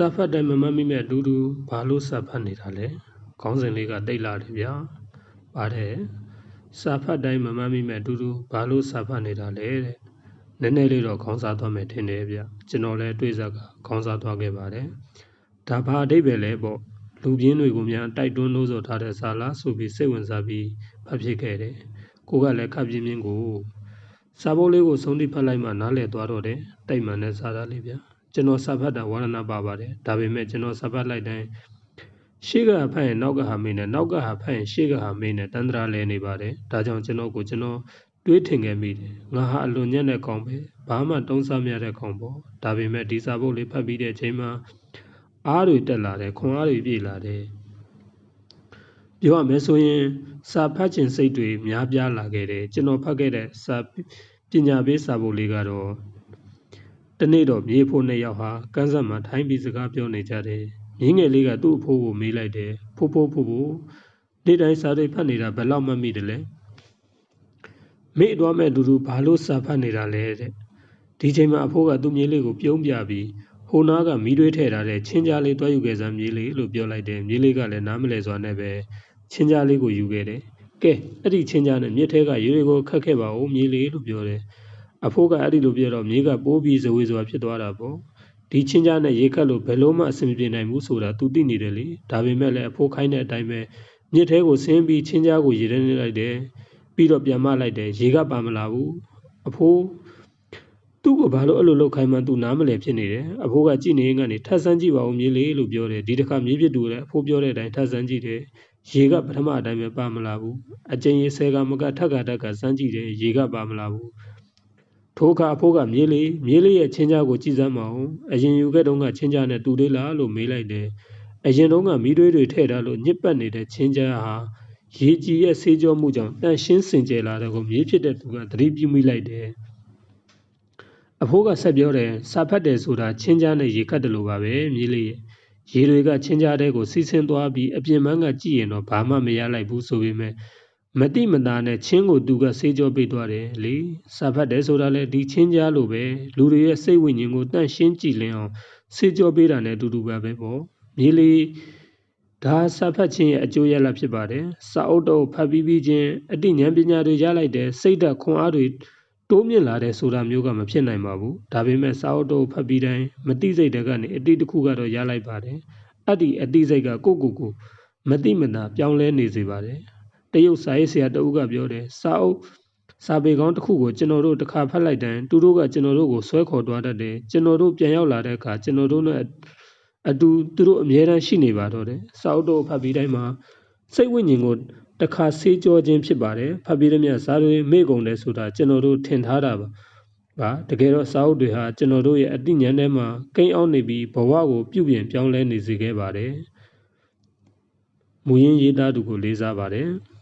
စာဖတ်တိုင်းမမတ်မိမဲ့အတူတူဘာလို့စာဖတ်နေတာလဲခေါင်းစဉ်လေးကတိတ်လာတယ်ဗျာပါတယ်စာဖတ်တိုင်းမမတ်မိမဲ့အတူတူဘာလို့စာဖတ်နေတာလဲတဲ့နည်းနည်းလေးတော့ခေါင်းစားသွားမယ်ထင်တယ်ဗျကျွန်တော်လည်းတွေးစားကခေါင်းစားသွားခဲ့ပါတယ်ဒါဘာအဓိပ္ပာယ်လဲပေါ့လူပြင်းတွေကိုများတိုက်တွန်းလို့ဆိုထားတဲ့စာလားဆိုပြီးစိတ်ဝင်စားပြီးဖတ်ဖြစ်ခဲ့တယ်ကိုကလည်းခပ်ပြင်းပြင်းကိုစာပုတ်လေးကိုဆုံးတိဖတ်လိုက်မှနားလည်သွားတော့တယ်တိုက်မှန်တဲ့စာသားလေးဗျ ကျွန်တော်စာဖတ်တာဝါရဏပါပါတယ်ဒါပေမဲ့ကျွန်တော်စာဖတ်လိုက်တိုင်းရှေ့ကဖတ်ရင်နောက်ကဟာမင်းနဲ့နောက်ကဟာဖတ်ရင်ရှေ့ကဟာမင်းနဲ့တန်ត្រာလဲနေပါတယ်ဒါကြောင့်ကျွန်တော်ကိုကျွန်တော်တွေးထင်ခဲ့မိတယ်ငါဟာအလွန်ညံ့တဲ့ကောင်ပဲဘာမှတုံးစားမရတဲ့ကောင်ပေါ့ဒါပေမဲ့ဒီစာပုတ်လေးဖတ်ပြီးတဲ့အချိန်မှာအားတွေတက်လာတယ်ခွန်အားတွေပြည့်လာတယ်ပြောရမယ်ဆိုရင်စာဖတ်ခြင်းစိတ်တွေများပြားလာခဲ့တယ်ကျွန်တော်ဖတ်ခဲ့တဲ့စာပညာပေးစာပုတ်လေးကတော့ တနေ့တော့မြေဖိုးနှစ်ယောက်ဟာကန်းဆက်မှာထိုင်းပြီးစကားပြောနေကြတယ်မြင်းငယ်လေးကသူ့အဖိုးကိုမေးလိုက်တယ်ဖိုးဖိုးဖိုးဖိုးနေ့တိုင်းစာတွေဖတ်နေတာဘယ်လောက်မှတ်မိတယ်လဲမိအတော်မဲ့အတူတူဘာလို့စာဖတ်နေတာလဲတဲ့ဒီချိန်မှာအဖိုးကသူ့မြေးလေးကိုပြုံးပြပြီးဟိုနားကမီးတွေးထည့်ထားတဲ့ချင်းကြားလေးတွားယူခဲ့စမ်းမြေးလေးလို့ပြောလိုက်တယ်မြေးလေးကလည်းနားမလဲစွာနဲ့ပဲချင်းကြားလေးကိုယူခဲ့တယ်ကဲအဲ့ဒီချင်းကြားနဲ့မြစ်ထဲကရေတွေကိုခတ်ခဲ့ပါဦးမြေးလေးလို့ပြောတယ် အဖိုးကအဲ့ဒီလိုပြောတော့မြေးကပိုးပြီးဇဝေဇဝါဖြစ်သွားတာပေါ့ဒီချင်းကြားနဲ့ရေခတ်လို့ဘယ်လို့မှအဆင်မပြေနိုင်ဘူးဆိုတာ तू သိနေတယ်လေဒါပေမဲ့လည်းအဖိုးခိုင်းတဲ့အတိုင်းပဲမြစ်ထဲကိုဆင်းပြီးချင်းကြားကိုရေထဲနေလိုက်တယ်ပြီးတော့ပြန်မလိုက်တယ်ရေကပါမလာဘူးအဖိုးသူ့ကိုဘာလို့အဲ့လိုလောက်ခိုင်းမှသူနားမလဲဖြစ်နေတယ်အဖိုးကကြည့်နေရင်ကနေထပ်ဆန်းကြည့်ပါဦးမြေးလေးလို့ပြောတယ်ဒီတစ်ခါမြေးပြစ်တူလည်းအဖိုးပြောတဲ့အတိုင်းထပ်ဆန်းကြည့်တယ်ရေကပထမအတိုင်းပဲပါမလာဘူးအကျဉ်းရေဆဲကမကထက်ကတက်ကစမ်းကြည့်တယ်ရေကပါမလာဘူး ထိုအခါအဖိုးကမြေးလေးမြေးလေးရဲ့ချင်းကြားကိုကြည့်စမ်းပါဦးအရင်ယူခဲ့တုန်းကချင်းကြားနဲ့တူသေးလားလို့မေးလိုက်တယ်အရင်တုန်းကမိတွေးတွေထည့်ထားလို့ညစ်ပတ်နေတဲ့ချင်းကြားဟာရေကြီးရဲ့ဆေးကြောမှုကြောင့်တန်ရှင်းစင်ကြယ်လာတဲ့ကိုမြေးဖြစ်တဲ့သူကသတိပြုမိလိုက်တယ်အဖိုးကဆက်ပြောတယ်စာဖတ်တယ်ဆိုတာချင်းကြားနဲ့ရေခတ်တယ်လို့ပါပဲမြေးလေးရဲ့ရေတွေကချင်းကြားတဲ့ကိုစီးဆင်းသွားပြီးအပြင်ပန်းကကြည့်ရင်တော့ဘာမှမရလိုက်ဘူးဆိုပေမဲ့ မတိမတာနဲ့ချင်းကိုသူကဆေးကြောပေးသွားတယ်လေစာဖတ်တယ်ဆိုတာလေဒီချင်းကြားလို့ပဲလူတွေရဲ့စိတ်ဝိညာဉ်ကိုတန့်ရှင်းကြည်လင်အောင်ဆေးကြောပေးတာနဲ့အတူတူပဲပဲပေါ့မြေလေးဒါစာဖတ်ခြင်းရဲ့အကျိုးရလဒ်ဖြစ်ပါတယ်စာအုပ်တော့ဖတ်ပြီးပြီးချင်းအတိဉာဏ်ပညာတွေရလိုက်တယ်စိတ်ဓာတ်ခွန်အားတွေတိုးမြင့်လာတဲ့ဆိုတာမျိုးကမဖြစ်နိုင်ပါဘူးဒါပေမဲ့စာအုပ်တော့ဖတ်ပြီးတိုင်းမတိစိတ်တကနေအတိတစ်ခုကတော့ရလိုက်ပါတယ်အဲ့ဒီအတိစိတ်ကကိုကိုကိုမတိမတာပြောင်းလဲနေစေပါတယ် တရုတ်စာရေးဆရာတဦးကပြောတယ်စာအုပ်စာပေကောင်းတစ်ခုကိုကျွန်တော်တို့တစ်ခါဖတ်လိုက်တိုင်းသူတို့ကကျွန်တော်တို့ကိုဆွဲခေါ်သွားတတ်တယ်ကျွန်တော်တို့ပြန်ရောက်လာတဲ့အခါကျွန်တော်တို့နဲ့အတူသူတို့အမြဲတမ်းရှိနေပါတော့တယ်စာအုပ်တို့ဖတ်ပြီးတိုင်းမှာစိတ်ဝိညာဉ်ကိုတခါဆေးကြောခြင်းဖြစ်ပါတယ်ဖတ်ပြီးတဲ့မြတ်ဇာတွေမေ့ကုန်တယ်ဆိုတာကျွန်တော်တို့ထင်ထားတာပါပါတကယ်တော့စာအုပ်တွေဟာကျွန်တော်တို့ရဲ့အတိညာဉ်ထဲမှာကိန်းအောင်နေပြီးဘဝကိုပြုပြင်ပြောင်းလဲနေစေခဲ့ပါတယ်မူရင်းရေးသားသူကိုလေးစားပါတယ်။